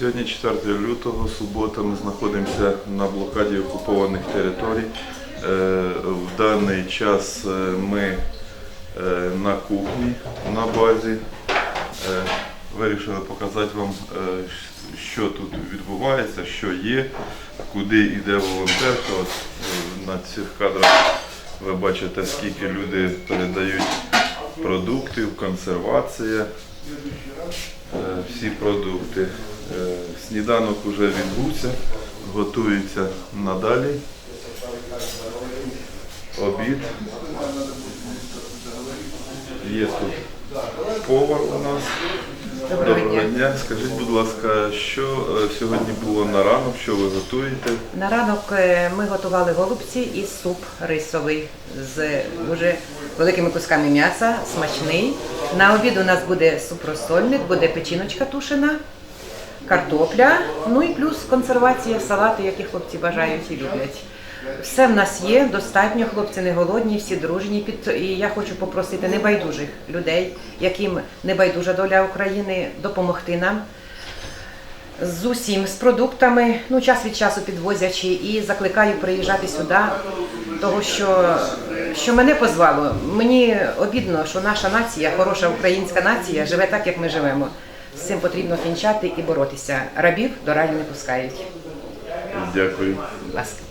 Сьогодні 4 лютого, субота, ми знаходимося на блокаді окупованих територій. Е, В даний час е, ми е, на кухні на базі. Вирішили показати вам, що тут відбувається, що є, куди йде волонтерка. От на цих кадрах ви бачите, скільки люди передають продуктів, консервація. Е, всі продукти. Е, Сніданок вже відбувся, готується надалі. Обід. Є тут повар у нас. Доброго дня. Скажіть, будь ласка, що е, сьогодні було на ранок, що ви готуєте? На ранок е, ми готували голубці і суп рисовий з дуже великими кусками м'яса, смачний. На обід у нас буде суп розсольник, буде печіночка тушена, картопля, ну і плюс консервація, салати, які хлопці бажають і люблять. Все в нас є, достатньо, хлопці не голодні, всі дружні. І я хочу попросити небайдужих людей, яким небайдужа доля України, допомогти нам з усім, з продуктами, ну час від часу підвозячи, і закликаю приїжджати сюди, того що, що мене позвало. Мені обідно, що наша нація, хороша українська нація, живе так, як ми живемо. З цим потрібно кінчати і боротися. Рабів до раю не пускають. Дякую. Ласка.